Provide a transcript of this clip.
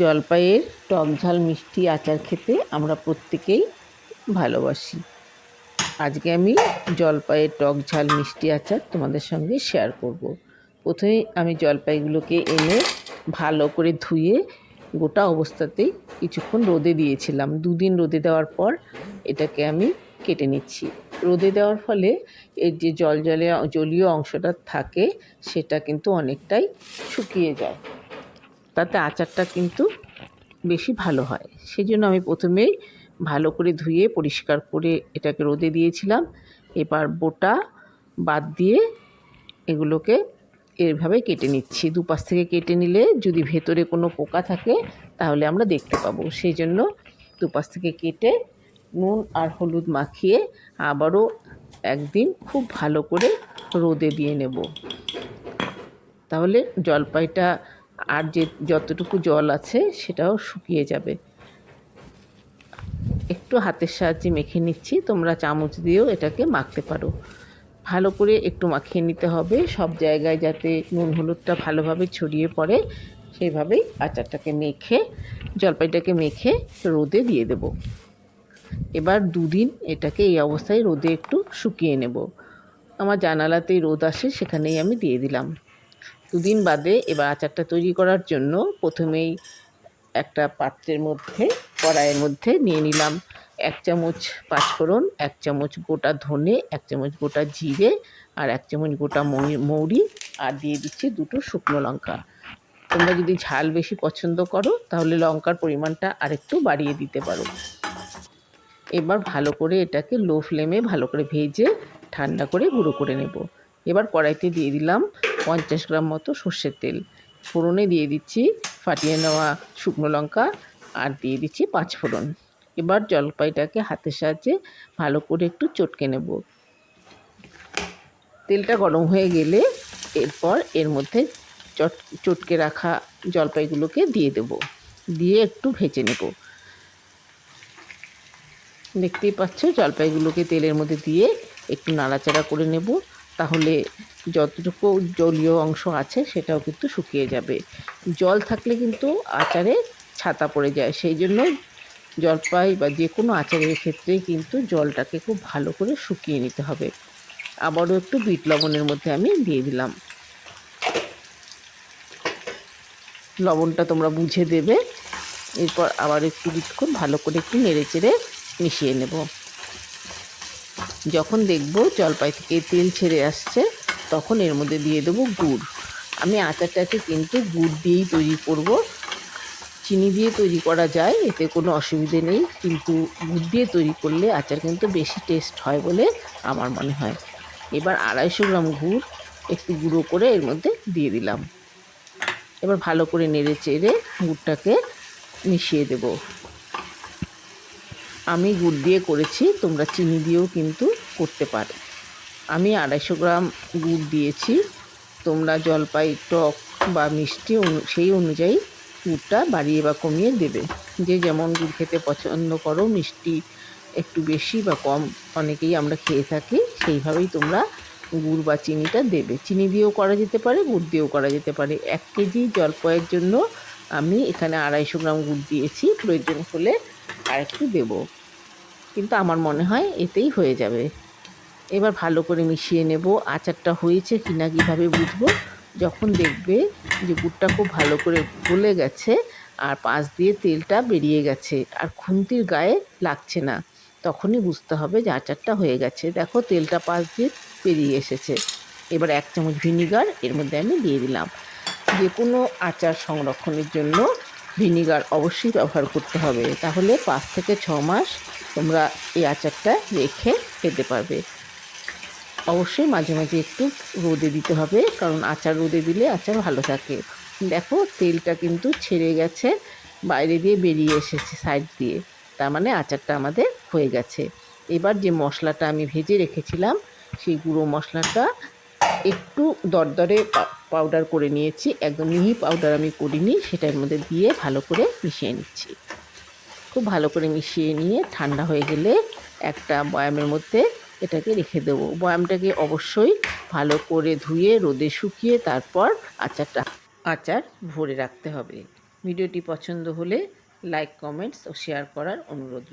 জলপাইয়ের টক ঝাল মিষ্টি আচার খেতে আমরা প্রত্যেকেই ভালোবাসি। আজকে আমি জলপাইয়ের টক ঝাল মিষ্টি আচার তোমাদের সঙ্গে শেয়ার করব। প্রথমে আমি জলপাইগুলোকে এনে ভালো করে ধুয়ে গোটা অবস্থাতেই কিছুক্ষণ রোদে দিয়েছিলাম। দুদিন রোদে দেওয়ার পর এটাকে আমি কেটে নিচ্ছি। রোদে দেওয়ার ফলে এর যে জল জলে জলীয় অংশটা থাকে সেটা কিন্তু অনেকটাই শুকিয়ে যায়। তাতে আচারটা কিন্তু বেশি ভালো হয়। সেই জন্য আমি প্রথমেই ভালো করে ধুয়ে, পরিষ্কার করে এটাকে রোদে দিয়েছিলাম। এবার বোটা বাদ দিয়ে এগুলোকে এভাবে কেটে নিচ্ছি। দুপাশ থেকে কেটে নিলে যদি ভেতরে কোনো পোকা থাকে, তাহলে আমরা দেখতে পাবো। সেই জন্য দুপাশ থেকে কেটে নুন আর হলুদ মাখিয়ে আবারও একদিন খুব ভালো করে রোদে দিয়ে নেব। তাহলে জলপাইটা আর যে যতটুকু জল আছে সেটাও শুকিয়ে যাবে। একটু হাতের সাহায্যে মেখে নিচ্ছি, তোমরা চামচ দিয়েও এটাকে মাখতে পারো। ভালো করে একটু মাখিয়ে নিতে হবে, সব জায়গায় যাতে নুন হলুদটা ভালোভাবে ছড়িয়ে পড়ে, সেইভাবেই আচারটাকে মেখে, জলপাইটাকে মেখে রোদে দিয়ে দেব। এবার দুদিন এটাকে এই অবস্থায় রোদে একটু শুকিয়ে নেব। আমার জানালাতেই রোদ আসে, সেখানেই আমি দিয়ে দিলাম। দুদিন বাদে এবার আচারটা তৈরি করার জন্য প্রথমেই একটা পাত্রের মধ্যে, কড়াইয়ের মধ্যে নিয়ে নিলাম এক চামচ পাঁচফোড়ন, এক চামচ গোটা ধনে, এক চামচ গোটা জিরে আর এক চামচ গোটা মৌরি আর দিয়ে দিচ্ছি দুটো শুকনো লঙ্কা। তোমরা যদি ঝাল বেশি পছন্দ করো তাহলে লঙ্কার পরিমাণটা আরেকটু বাড়িয়ে দিতে পারো। এবার ভালো করে এটাকে লো ফ্লেমে ভালো করে ভেজে ঠান্ডা করে গুঁড়ো করে নেব। এবার কড়াইতে দিয়ে দিলাম পঞ্চাশ গ্রাম মতো সর্ষের তেল। ফোড়নে দিয়ে দিচ্ছি, ফাটিয়ে নেওয়া শুকনো লঙ্কা আর দিয়ে দিচ্ছি পাঁচ ফোড়ন। এবার জলপাইটাকে হাতের সাহায্যে ভালো করে একটু চটকে নেব। তেলটা গরম হয়ে গেলে এরপর এর মধ্যে চট, চটকে রাখা জলপাইগুলোকে দিয়ে দেব। দিয়ে একটু ভেজে নেব। দেখতেই পাচ্ছ, জলপাইগুলোকে তেলের মধ্যে দিয়ে একটু নাড়াচাড়া করে নেব। তাহলে যতটুকু জলীয় অংশ আছে সেটাও কিন্তু শুকিয়ে যাবে। জল থাকলে কিন্তু আচারে ছাতা পড়ে যায়। সেই জন্য জলপাই বা যে কোনো আচারের ক্ষেত্রেই কিন্তু জলটাকে খুব ভালো করে শুকিয়ে নিতে হবে। আবারও একটু বিট লবণের মধ্যে আমি দিয়ে দিলাম। লবণটা তোমরা বুঝে দেবে। এরপর আবার একটু কিছুক্ষণ ভালো করে একটু নেড়ে চেড়ে মিশিয়ে নেব। যখন দেখব জলপাই থেকে তেল ছেড়ে আসছে তখন এর মধ্যে দিয়ে দেবো গুড়। আমি আচারটাকে কিন্তু গুড় দিয়েই তৈরি করব। চিনি দিয়ে তৈরি করা যায়, এতে কোনো অসুবিধে নেই। কিন্তু গুড় দিয়ে তৈরি করলে আচার কিন্তু বেশি টেস্ট হয় বলে আমার মনে হয়। এবার আড়াইশো গ্রাম গুড় একটু গুঁড়ো করে এর মধ্যে দিয়ে দিলাম। এবার ভালো করে নেড়ে চেড়ে গুড়টাকে মিশিয়ে দেব। আমি গুড় দিয়ে করেছি, তোমরা চিনি দিয়েও কিন্তু করতে পারো। আমি আড়াইশো গ্রাম গুড় দিয়েছি। তোমরা জলপাই, টক বা মিষ্টি সেই অনুযায়ী গুড়টা বাড়িয়ে বা কমিয়ে দেবে। যে যেমন গুড় খেতে পছন্দ করো, মিষ্টি একটু বেশি বা কম অনেকেই আমরা খেয়ে থাকি, সেইভাবেই তোমরা গুড় বা চিনিটা দেবে। চিনি দিয়েও করা যেতে পারে, গুড় দিয়েও করা যেতে পারে। এক কেজি জলপাইয়ের জন্য আমি এখানে আড়াইশো গ্রাম গুড় দিয়েছি। প্রয়োজন হলে আর একটু দেবো। কিন্তু আমার মনে হয় এতেই হয়ে যাবে। এবার ভালো করে মিশিয়ে নেব। আচারটা হয়েছে কি না কীভাবে বুঝব? যখন দেখবে যে গুড়টা খুব ভালো করে গলে গেছে আর পাশ দিয়ে তেলটা বেরিয়ে গেছে আর খুন্তির গায়ে লাগছে না, তখনই বুঝতে হবে যে আচারটা হয়ে গেছে। দেখো তেলটা পাশ দিয়ে বেরিয়ে এসেছে। এবার এক চামচ ভিনিগার, এর মধ্যে আমি দিয়ে দিলাম। যে কোনো আচার সংরক্ষণের জন্য ভিনিগার অবশ্যই ব্যবহার করতে হবে। তাহলে পাঁচ থেকে ছ মাস তোমরা এই আচারটা রেখে খেতে পারবে। অবশ্যই মাঝে মাঝে একটু রোদে দিতে হবে, কারণ আচার রোদে দিলে আচার ভালো থাকে। দেখো, তেলটা কিন্তু ছেড়ে গেছে, বাইরে দিয়ে বেরিয়ে এসেছে সাইড দিয়ে। তার মানে আচারটা আমাদের হয়ে গেছে। এবার যে মশলাটা আমি ভেজে রেখেছিলাম, সেই গুঁড়ো মশলাটা একটু দরদরে পাউডার করে নিয়েছি। একদম মিহি পাউডার আমি করিনি, সেটার মধ্যে দিয়ে ভালো করে মিশিয়ে নিচ্ছি। খুব ভালো করে মিশিয়ে নিয়ে ঠান্ডা হয়ে গেলে একটা বয়ামের মধ্যে এটাকে রেখে দেবো। বয়ামটাকে অবশ্যই ভালো করে ধুয়ে, রোদে শুকিয়ে তারপর আচারটা আচার ভরে রাখতে হবে। ভিডিওটি পছন্দ হলে লাইক কমেন্টস ও শেয়ার করার অনুরোধ